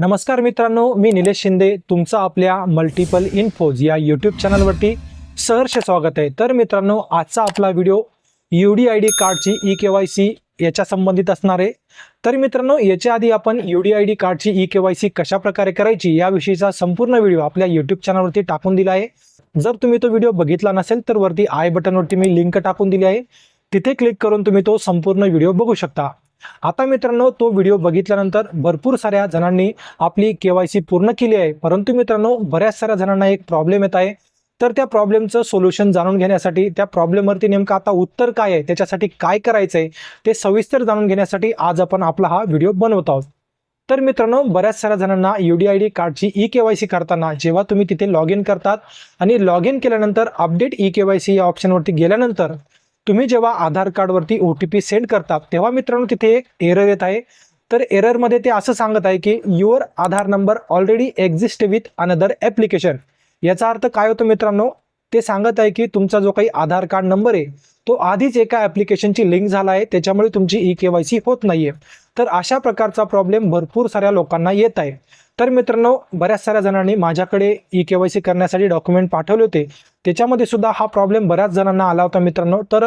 नमस्कार मित्रांनो मी निलेश शिंदे. तुमचं आपल्या मल्टिपल इन्फोज या यूट्यूब चॅनलवरती सहर्ष स्वागत आहे. तर मित्रांनो आजचा आपला video U D I D कार्डची ई के वाय सी याच्या संबंधित असणार आहे. तर मित्रांनो याच्या आधी आपण यू डी आय डी कार्डची ई के वाय सी कशाप्रकारे करायची याविषयीचा संपूर्ण व्हिडिओ आपल्या यूट्यूब चॅनलवरती टाकून दिला आहे. जर तुम्ही तो व्हिडिओ बघितला नसेल तर वरती आय बटनवरती मी लिंक टाकून दिली आहे. तिथे क्लिक करून तुम्ही तो संपूर्ण व्हिडिओ बघू शकता. आता मित्रांनो तो व्हिडिओ बघितल्यानंतर भरपूर साऱ्या जणांनी आपली के वाय सी पूर्ण केली आहे. परंतु मित्रांनो बऱ्याच साऱ्या जणांना एक प्रॉब्लेम येत आहे. तर त्या प्रॉब्लेमचं सोल्युशन जाणून घेण्यासाठी त्या प्रॉब्लेमवरती नेमकं आता उत्तर काय आहे? त्याच्यासाठी काय करायचं आहे ते सविस्तर जाणून घेण्यासाठी आज आपण आपला हा व्हिडिओ बनवत आहोत. तर मित्रांनो बऱ्याच साऱ्या जणांना यू डी आय डी कार्डची ई के वाय सी करताना जेव्हा तुम्ही तिथे लॉग इन करतात आणि लॉग इन केल्यानंतर update E K Y C या ऑप्शनवरती गेल्यानंतर तुम्ही जेव्हा आधार कार्डवरती ओ टी पी सेंड करता तेव्हा मित्रांनो तिथे एक एरर येत आहे. तर एररमध्ये ते असं सांगत आहे की your Aadhaar number already exist with another application याचा अर्थ काय होतो मित्रांनो? ते सांगत आहे की तुमचा जो काही आधार कार्ड नंबर आहे तो आधीच एका ॲप्लिकेशनची लिंक झाला आहे त्याच्यामुळे तुमची ई के वाय सी होत नाही आहे तर अशा प्रकारचा प्रॉब्लेम भरपूर साऱ्या लोकांना येत आहे. तर मित्रांनो बऱ्याच साऱ्या जणांनी माझ्याकडे ई के वाय सी करण्यासाठी डॉक्युमेंट पाठवले होते. त्याच्यामध्ये सुद्धा हा प्रॉब्लेम बऱ्याच जणांना आला होता मित्रांनो. तर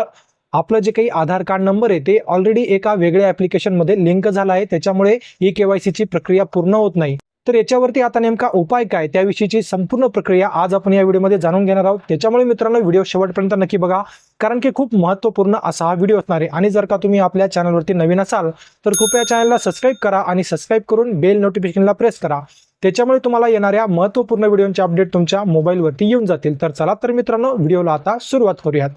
आपलं जे काही आधार कार्ड नंबर आहे ते ऑलरेडी एका वेगळ्या ॲप्लिकेशनमध्ये लिंक झाला आहे. त्याच्यामुळे ई के ची प्रक्रिया पूर्ण होत नाही. तर याच्यावरती आता नेमका उपाय काय? त्याविषयीची संपूर्ण प्रक्रिया आज आपण या व्हिडिओमध्ये जाणून घेणार आहोत. त्याच्यामुळे मित्रांनो व्हिडिओ शेवटपर्यंत नक्की बघा. कारण की खूप महत्त्वपूर्ण असा हा व्हिडिओ असणार आहे. आणि जर का तुम्ही आपल्या चॅनलवरती नवीन असाल तर कृपया चॅनलला सबस्क्राईब करा आणि सबस्क्राईब करून बेल नोटिफिकेशनला प्रेस करा. त्याच्यामुळे तुम्हाला येणाऱ्या महत्त्वपूर्ण व्हिडिओंचे अपडेट तुमच्या मोबाईलवरती येऊन जातील. तर चला तर मित्रांनो व्हिडिओला आता सुरुवात करूयात.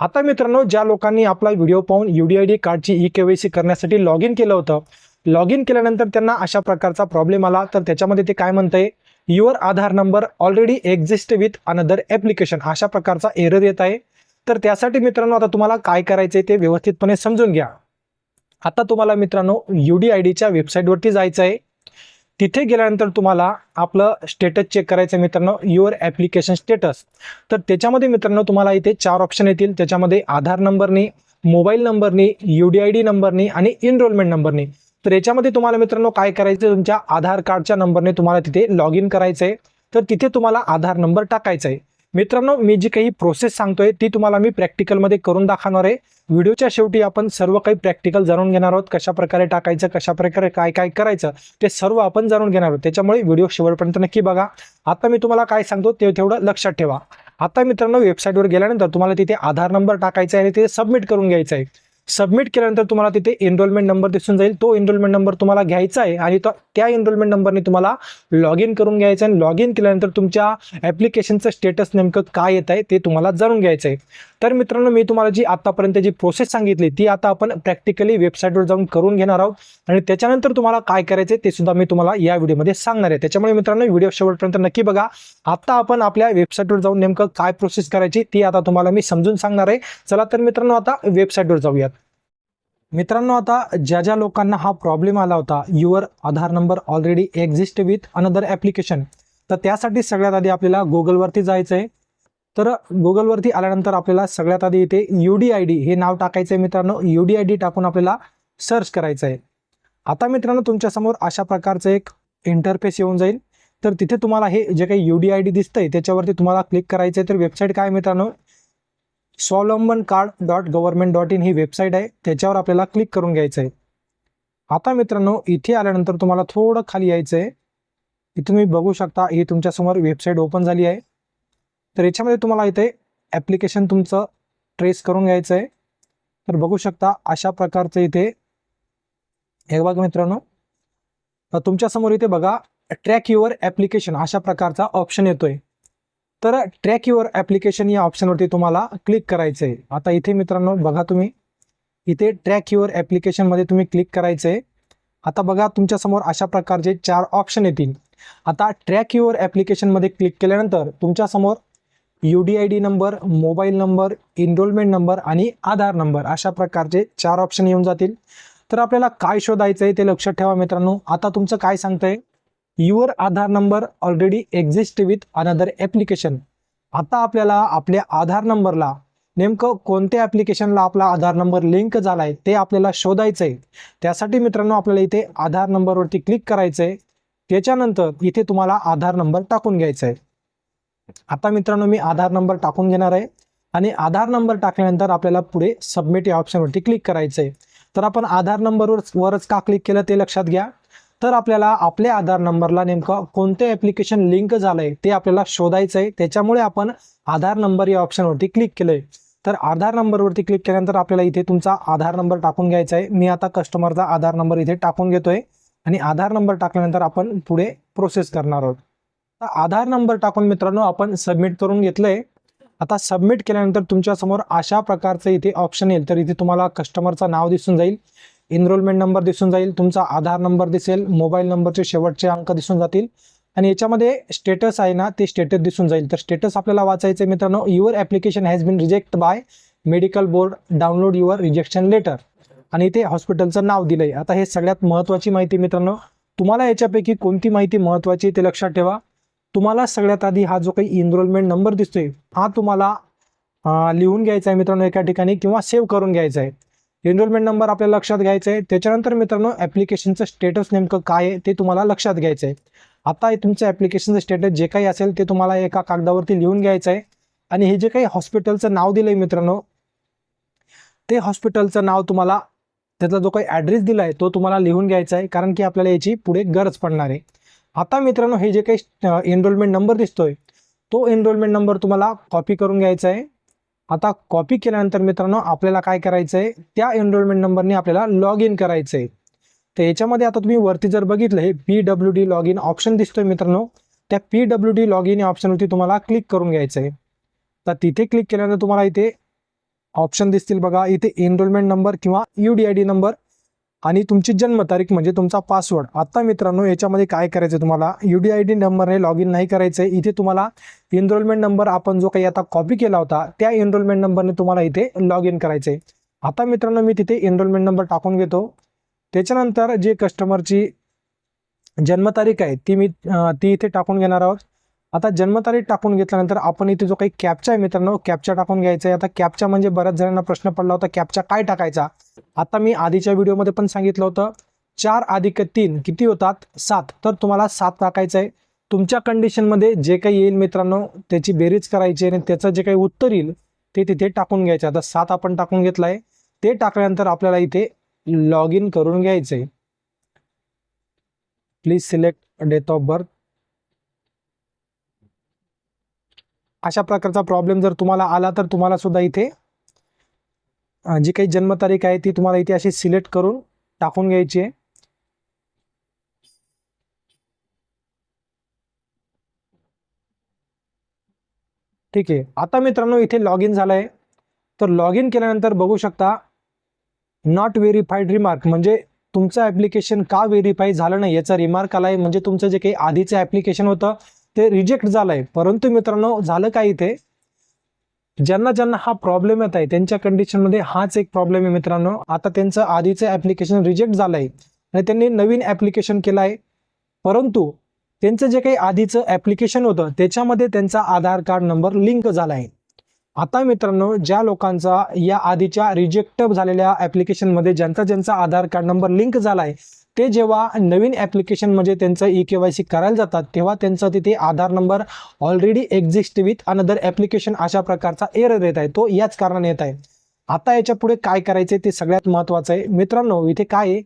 आता मित्रांनो ज्या लोकांनी आपला व्हिडिओ पाहून यू डी आय डी कार्डची ई के वाय सी करण्यासाठी लॉग इन केलं होतं लॉग इन केल्यानंतर त्यांना अशा प्रकारचा प्रॉब्लेम आला. तर त्याच्यामध्ये ते काय म्हणतंय your Aadhaar number already exist with another application. अशा प्रकारचा एरर येत आहे. तर त्यासाठी मित्रांनो आता तुम्हाला काय करायचं आहे ते व्यवस्थितपणे समजून घ्या. आता तुम्हाला मित्रांनो यू डी आय डीच्या वेबसाईटवरती जायचं आहे तिथे गेल्यानंतर तुम्हाला आपलं स्टेटस चेक करायचं आहे मित्रांनो युअर ॲप्लिकेशन स्टेटस तर त्याच्यामध्ये मित्रांनो तुम्हाला इथे चार ऑप्शन येतील. त्याच्यामध्ये आधार नंबरनी मोबाईल नंबरनी यू डी आय डी नंबरनी आणि इनरोलमेंट नंबरनी. तर याच्यामध्ये तुम्हाला मित्रांनो काय करायचं आहे? तुमच्या आधार कार्डच्या नंबरने तुम्हाला तिथे लॉग इन करायचं आहे. तर तिथे तुम्हाला आधार नंबर टाकायचा आहे. मित्रांनो मी जी काही प्रोसेस सांगतोय ती तुम्हाला मी प्रॅक्टिकलमध्ये करून दाखवणार आहे. व्हिडिओच्या शेवटी आपण सर्व काही प्रॅक्टिकल जाणून घेणार आहोत कशा प्रकारे टाकायचं कशा प्रकारे काय काय करायचं ते सर्व आपण जाणून घेणार आहोत. त्याच्यामुळे व्हिडिओ शेवटपर्यंत नक्की बघा. आता मी तुम्हाला काय सांगतो ते तेवढं लक्षात ठेवा. आता मित्रांनो वेबसाईटवर गेल्यानंतर तुम्हाला तिथे आधार नंबर टाकायचा आहे आणि ते सबमिट करून घ्यायचं आहे. सबमिट केल्यानंतर तुम्हाला तिथे एनरोलमेंट नंबर दिसून जाईल. तो एनरोलमेंट नंबर तुम्हाला घ्यायचा आहे आणि तो त्या एनरोलमेंट नंबरने तुम्हाला लॉग इन करून घ्यायचं आहे. आणि लॉग इन केल्यानंतर तुमच्या ॲप्लिकेशनचं स्टेटस नेमकं काय येत आहे ते तुम्हाला जाणून घ्यायचं आहे. तर मित्रांनो मी तुम्हाला जी आतापर्यंत जी प्रोसेस सांगितली ती आता आपण प्रॅक्टिकली वेबसाईटवर जाऊन करून घेणार आहोत. आणि त्याच्यानंतर तुम्हाला काय करायचं ते सुद्धा मी तुम्हाला या व्हिडिओमध्ये सांगणार आहे. त्याच्यामुळे मित्रांनो व्हिडिओ शेवटपर्यंत नक्की बघा. आता आपण आपल्या वेबसाईटवर जाऊन नेमकं काय प्रोसेस करायची ती आता तुम्हाला मी समजून सांगणार आहे. चला तर मित्रांनो आता वेबसाईटवर जाऊयात. मित्रांनो आता ज्या ज्या लोकांना हा प्रॉब्लेम आला होता your Aadhaar number already exist with another application तर त्यासाठी सगळ्यात आधी आपल्याला गुगलवरती जायचं आहे तर गुगलवरती आल्यानंतर आपल्याला सगळ्यात आधी इथे यू डी आय डी हे नाव टाकायचं आहे मित्रांनो. यू डी आय डी टाकून आपल्याला सर्च करायचं आहे आता मित्रांनो तुमच्यासमोर अशा प्रकारचं एक इंटरफेस येऊन जाईल. तर तिथे तुम्हाला हे जे काही यू डी आय डी दिसतंय त्याच्यावरती तुम्हाला क्लिक करायचं आहे तर वेबसाईट काय मित्रांनो? Swavlamban card dot government dot in he website आहे. त्याच्यावर आपल्याला क्लिक करून घ्यायचं आहे. आता मित्रांनो इथे आल्यानंतर तुम्हाला थोडं खाली यायचं आहे इथे तुम्ही बघू शकता ही तुमच्यासमोर वेबसाईट ओपन झाली आहे. तर याच्यामध्ये तुम्हाला इथे ॲप्लिकेशन तुमचं ट्रेस करून घ्यायचं आहे. तर बघू शकता अशा प्रकारचं इथे हे बघा मित्रांनो. तुमच्यासमोर इथे बघा ट्रॅक युअर ॲप्लिकेशन अशा प्रकारचा ऑप्शन येतोय. तर ट्रॅक युअर ॲप्लिकेशन या ऑप्शनवरती तुम्हाला क्लिक करायचं आहे. आता इथे मित्रांनो बघा तुम्ही. इथे ट्रॅक युअर ॲप्लिकेशनमध्ये तुम्ही क्लिक करायचं आहे आता बघा तुमच्यासमोर अशा प्रकारचे चार ऑप्शन येतील. आता ट्रॅक युअर ॲप्लिकेशनमध्ये क्लिक केल्यानंतर तुमच्यासमोर U D I D number mobile number enrolment number आणि आधार नंबर अशा प्रकारचे चार ऑप्शन येऊन जातील. तर आपल्याला काय शोधायचं आहे ते लक्षात ठेवा मित्रांनो. आता तुमचं काय सांगतंय? Your Aadhaar number already exist with another application आता आपल्याला आपल्या आधार नंबरला नेमकं कोणत्या ॲप्लिकेशनला आपला आधार नंबर लिंक झाला आहे ते आपल्याला शोधायचं आहे त्यासाठी मित्रांनो आपल्याला इथे आधार नंबरवरती क्लिक करायचं आहे त्याच्यानंतर इथे तुम्हाला आधार नंबर टाकून घ्यायचा आहे आता मित्रांनो मी आधार नंबर टाकून घेणार आहे. आणि आधार नंबर टाकल्यानंतर आपल्याला पुढे सबमिट या ऑप्शनवरती क्लिक करायचं आहे तर आपण आधार नंबरवर वरच का क्लिक केलं ते लक्षात घ्या. तर आपल्याला आपल्या आधार नंबरला नेमकं कोणते ॲप्लिकेशन लिंक झालं आहे ते आपल्याला शोधायचं आहे त्याच्यामुळे आपण आधार नंबर या ऑप्शनवरती क्लिक केलं आहे तर आधार नंबरवरती क्लिक केल्यानंतर आपल्याला इथे तुमचा आधार नंबर टाकून घ्यायचा आहे मी आता कस्टमरचा आधार नंबर इथे टाकून घेतोय. आणि आधार नंबर टाकल्यानंतर आपण पुढे प्रोसेस करणार आहोत. तर आधार नंबर टाकून मित्रांनो आपण सबमिट करून घेतलंय. आता सबमिट केल्यानंतर तुमच्यासमोर अशा प्रकारचं इथे ऑप्शन येईल. तर इथे तुम्हाला कस्टमरचं नाव दिसून जाईल. एनरोलमेंट नंबर दिसून जाईल तुमचा आधार नंबर दिसेल मोबाईल नंबरचे शेवटचे अंक दिसून जातील. आणि याच्यामध्ये स्टेटस आहे ना ते स्टेटस दिसून जाईल. तर स्टेटस आपल्याला वाचायचं आहे मित्रांनो your application has been reject by medical board download your rejection letter आणि इथे हॉस्पिटलचं नाव दिलं आहे आता हे सगळ्यात महत्त्वाची माहिती मित्रांनो. तुम्हाला याच्यापैकी कोणती माहिती महत्त्वाची आहे ते लक्षात ठेवा. तुम्हाला सगळ्यात आधी हा जो काही इनरोलमेंट नंबर दिसतोय हा तुम्हाला लिहून घ्यायचा आहे मित्रांनो एका ठिकाणी किंवा सेव्ह करून घ्यायचा आहे. एनरोलमेंट नंबर आपल्याला लक्षात घ्यायचा आहे त्याच्यानंतर मित्रांनो ॲप्लिकेशनचं स्टेटस नेमकं काय आहे ते तुम्हाला लक्षात घ्यायचं आहे आता तुमचं ॲप्लिकेशनचं स्टेटस जे काही असेल ते तुम्हाला एका कागदावरती लिहून घ्यायचं आहे आणि हे जे काही हॉस्पिटलचं नाव दिलं आहे मित्रांनो ते हॉस्पिटलचं नाव तुम्हाला त्याचा जो काही ॲड्रेस दिला आहे तो तुम्हाला लिहून घ्यायचा आहे कारण की आपल्याला याची पुढे गरज पडणार आहे. आता मित्रांनो हे जे काही एनरोलमेंट नंबर दिसतोय तो एनरोलमेंट नंबर तुम्हाला कॉपी करून घ्यायचा आहे आता कॉपी केल्यानंतर मित्रांनो आपल्याला काय करायचं आहे त्या एनरोलमेंट नंबरने आपल्याला लॉग इन करायचं आहे तर याच्यामध्ये आता तुम्ही वरती जर बघितलं हे P W D log in option दिसतोय मित्रांनो. त्या P W D log in या ऑप्शनवरती तुम्हाला क्लिक करून घ्यायचं आहे तर तिथे क्लिक केल्यानंतर तुम्हाला इथे ऑप्शन दिसतील बघा. इथे एनरोलमेंट नंबर किंवा U D I D number आणि तुमची जन्मतारीख म्हणजे तुमचा पासवर्ड आता मित्रांनो याच्यामध्ये काय करायचं आहे तुम्हाला? यू डी आय डी नंबरने लॉग इन नाही करायचं आहे इथे तुम्हाला एनरोलमेंट नंबर आपण जो काही आता कॉपी केला होता त्या एनरोलमेंट नंबरने तुम्हाला इथे लॉग इन करायचं आहे आता मित्रांनो मी तिथे एनरोलमेंट नंबर टाकून घेतो. त्याच्यानंतर जे कस्टमरची जन्मतारीख आहे ती मी ती इथे टाकून घेणार आहोत. आता जन्मतारीख टाकून घेतल्यानंतर आपण इथे जो काही कॅपचा आहे मित्रांनो कॅपचा टाकून घ्यायचा आहे. आता कॅपचा म्हणजे बऱ्याच जणांना प्रश्न पडला होता कॅपचा काय टाकायचा? आता मी आधीच्या व्हिडिओमध्ये पण सांगितलं होतं चार अधिक तीन किती होतात? सात. तर तुम्हाला सात टाकायचं आहे तुमच्या कंडिशनमध्ये जे काही येईल मित्रांनो त्याची बेरीज करायची आणि त्याचं जे काही उत्तर येईल ते तिथे टाकून घ्यायचं आता सात आपण टाकून घेतलं आहे ते टाकल्यानंतर आपल्याला इथे लॉग इन करून घ्यायचं आहे please select date of birth अशा प्रकारचा प्रॉब्लेम जर तुम्हाला आला तर तुम्हाला सुद्धा इथे जी काही जन्मतारीख आहे ती तुम्हाला इथे अशी सिलेक्ट करून टाकून घ्यायची आहे. ठीक आहे. आता मित्रांनो इथे लॉग इन झालं आहे तर लॉग इन केल्यानंतर बघू शकता नॉट व्हेरीफाईड रिमार्क म्हणजे तुमचं ॲप्लिकेशन का व्हेरीफाय झालं नाही याचा रिमार्क आला आहे म्हणजे तुमचं जे काही आधीचं ॲप्लिकेशन होतं ते रिजेक्ट झालं आहे परंतु मित्रांनो झालं काय इथे? ज्यांना ज्यांना हा प्रॉब्लेम येत आहे त्यांच्या कंडिशनमध्ये हाच एक प्रॉब्लेम आहे मित्रांनो. आता त्यांचं आधीचं ॲप्लिकेशन रिजेक्ट झालं आहे आणि त्यांनी नवीन ॲप्लिकेशन केलं आहे परंतु त्यांचं जे काही आधीचं ॲप्लिकेशन होतं त्याच्यामध्ये त्यांचा आधार कार्ड नंबर लिंक झाला आहे आता मित्रांनो ज्या लोकांचा या आधीच्या रिजेक्ट झालेल्या ॲप्लिकेशनमध्ये ज्यांचा ज्यांचा आधार कार्ड नंबर लिंक झाला आहे ते जेव्हा नवीन ॲप्लिकेशन म्हणजे त्यांचं ई के वाय सी करायला जातात तेव्हा त्यांचा तिथे Aadhaar number already exist with another application अशा प्रकारचा एरर येत आहे. तो याच कारणाने येत आहे. आता याच्यापुढे काय करायचं ते सगळ्यात महत्त्वाचं आहे. मित्रांनो इथे काय आहे?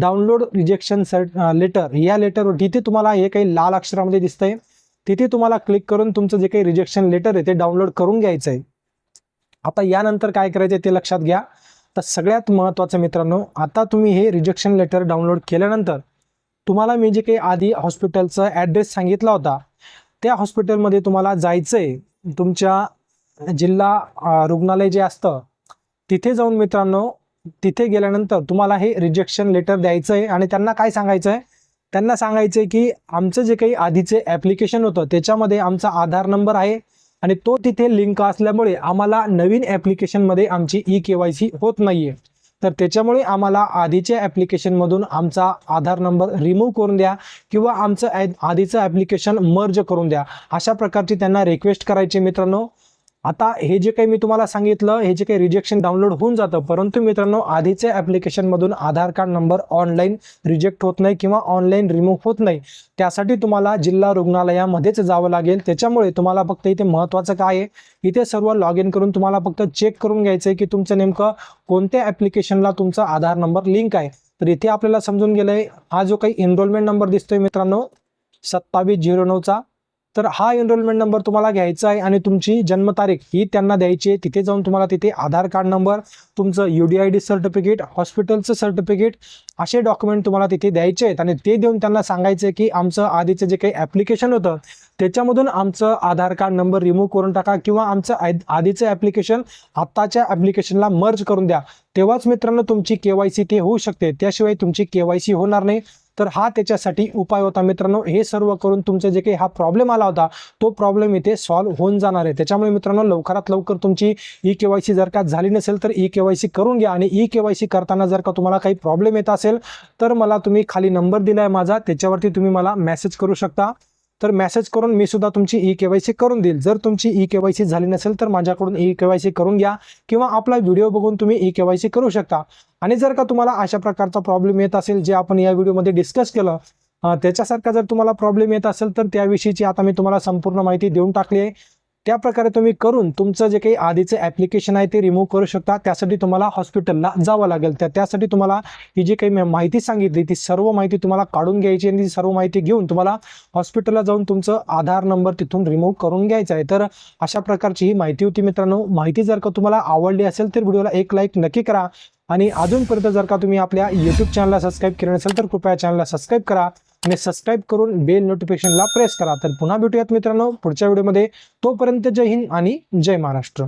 डाउनलोड रिजेक्शन सर्ट लेटर या लेटरवर तिथे तुम्हाला हे काही लाल अक्षरामध्ये दिसतंय. तिथे तुम्हाला क्लिक करून तुमचं जे काही रिजेक्शन लेटर आहे ते डाउनलोड करून घ्यायचं आहे आता यानंतर काय करायचं ते लक्षात घ्या. तर सगळ्यात महत्त्वाचं मित्रांनो आता तुम्ही हे रिजेक्शन लेटर डाउनलोड केल्यानंतर तुम्हाला मी जे काही आधी हॉस्पिटलचा ॲड्रेस सांगितला होता त्या हॉस्पिटलमध्ये तुम्हाला जायचं आहे तुमच्या जिल्हा रुग्णालय जे असतं तिथे जाऊन मित्रांनो तिथे गेल्यानंतर तुम्हाला हे रिजेक्शन लेटर द्यायचं आहे आणि त्यांना काय सांगायचं आहे त्यांना सांगायचं आहे की आमचं जे काही आधीचे ॲप्लिकेशन होतं त्याच्यामध्ये आमचा आधार नंबर आहे. आणि तो तिथे लिंक असल्यामुळे आम्हाला नवीन ॲप्लिकेशनमध्ये आमची ई के वाय सी होत नाही आहे तर त्याच्यामुळे आम्हाला आधीच्या ॲप्लिकेशनमधून आमचा आधार नंबर रिमूव्ह करून द्या किंवा आमचं ॲ- आधीचं ॲप्लिकेशन मर्ज करून द्या. अशा प्रकारची त्यांना रिक्वेस्ट करायची मित्रांनो. आता हे जे काही मी तुम्हाला सांगितलं हे जे काही रिजेक्शन डाउनलोड होऊन जातं परंतु मित्रांनो आधीच्या ॲप्लिकेशनमधून Aadhaar card number online reject होत नाही किंवा ऑनलाईन रिमूव्ह होत नाही त्यासाठी तुम्हाला जिल्हा रुग्णालयामध्येच जावं लागेल. त्याच्यामुळे तुम्हाला फक्त इथे महत्त्वाचं काय आहे? इथे सर्व लॉग इन करून तुम्हाला फक्त चेक करून घ्यायचं आहे की तुमचं नेमकं कोणत्या ॲप्लिकेशनला तुमचा आधार नंबर लिंक आहे. तर इथे आपल्याला समजून गेलं आहे हा जो काही एनरोलमेंट नंबर दिसतोय मित्रांनो सत्तावीस झिरो नऊचा तर हा एनरोलमेंट नंबर तुम्हाला घ्यायचा आहे आणि तुमची जन्मतारीख ही त्यांना द्यायची आहे. तिथे जाऊन तुम्हाला तिथे आधार कार्ड नंबर तुमचं U D I D certificate हॉस्पिटलचं सर्टिफिकेट असे डॉक्युमेंट तुम्हाला तिथे द्यायचे आहेत. आणि ते देऊन त्यांना सांगायचं आहे की आमचं आधीचं जे काही ॲप्लिकेशन होतं त्याच्यामधून आमचं आधार कार्ड नंबर रिमूव्ह करून टाका किंवा आमचं आधीचं ॲप्लिकेशन आत्ताच्या ॲप्लिकेशनला मर्ज करून द्या. तेव्हाच मित्रांनो तुमची के वाय सी ते होऊ शकते. त्याशिवाय तुमची के वाय सी होणार नाही. तर हा त्याच्यासाठी उपाय होता मित्रांनो. हे सर्व करून तुमचे जे काही हा प्रॉब्लेम आला होता तो प्रॉब्लेम इथे सॉल्व्ह होऊन जाणार आहे. त्याच्यामुळे मित्रांनो लवकरात लवकर तुमची ई के वाय सी जर का झाली नसेल तर ई के वाय सी करून घ्या आणि ई के वाय सी करताना जर का तुम्हाला काही प्रॉब्लेम येत असेल तर मला तुम्ही खाली नंबर दिला आहे माझा. त्याच्यावरती तुम्ही मला मेसेज करू शकता. तर मेसेज करून मी सुद्धा तुमची ई के वाय सी करून देईल. जर तुमची ई के वाय सी झाली नसेल तर माझ्याकडून ई के वाय सी करून घ्या किंवा आपला व्हिडिओ बघून तुम्ही ई के वाय सी करू शकता. आणि जर का तुम्हाला अशा प्रकारचा प्रॉब्लेम येत असेल जे आपण या व्हिडिओमध्ये डिस्कस केलं त्याच्यासारखा जर तुम्हाला प्रॉब्लेम येत असेल तर त्याविषयीची आता मी तुम्हाला संपूर्ण माहिती देऊन टाकली आहे. त्या प्रकारे तुम्ही करून तुमचं जे काही आधीचं ॲप्लिकेशन आहे ते रिमूव्ह करू शकता. त्यासाठी तुम्हाला हॉस्पिटलला जावं लागेल. त्या त्यासाठी तुम्हाला ही जी काही मी माहिती सांगितली ती सर्व माहिती तुम्हाला काढून घ्यायची आणि ती सर्व माहिती घेऊन तुम्हाला हॉस्पिटलला जाऊन तुमचं आधार नंबर तिथून रिमूव्ह करून घ्यायचा आहे. तर अशा प्रकारची ही माहिती होती मित्रांनो. माहिती जर का तुम्हाला आवडली असेल तर व्हिडिओला एक लाईक नक्की करा. आणि अजूनपर्यंत जर का तुम्ही आपल्या यूट्यूब चॅनलला सबस्क्राईब केलं नसेल तर कृपया चॅनलला सबस्क्राईब करा. आणि सबस्क्राईब करून बेल नोटिफिकेशनला प्रेस करा. तर पुन्हा भेटूयात मित्रांनो. पुढच्या व्हिडिओमध्ये तोपर्यंत जय हिंद आणि जय महाराष्ट्र.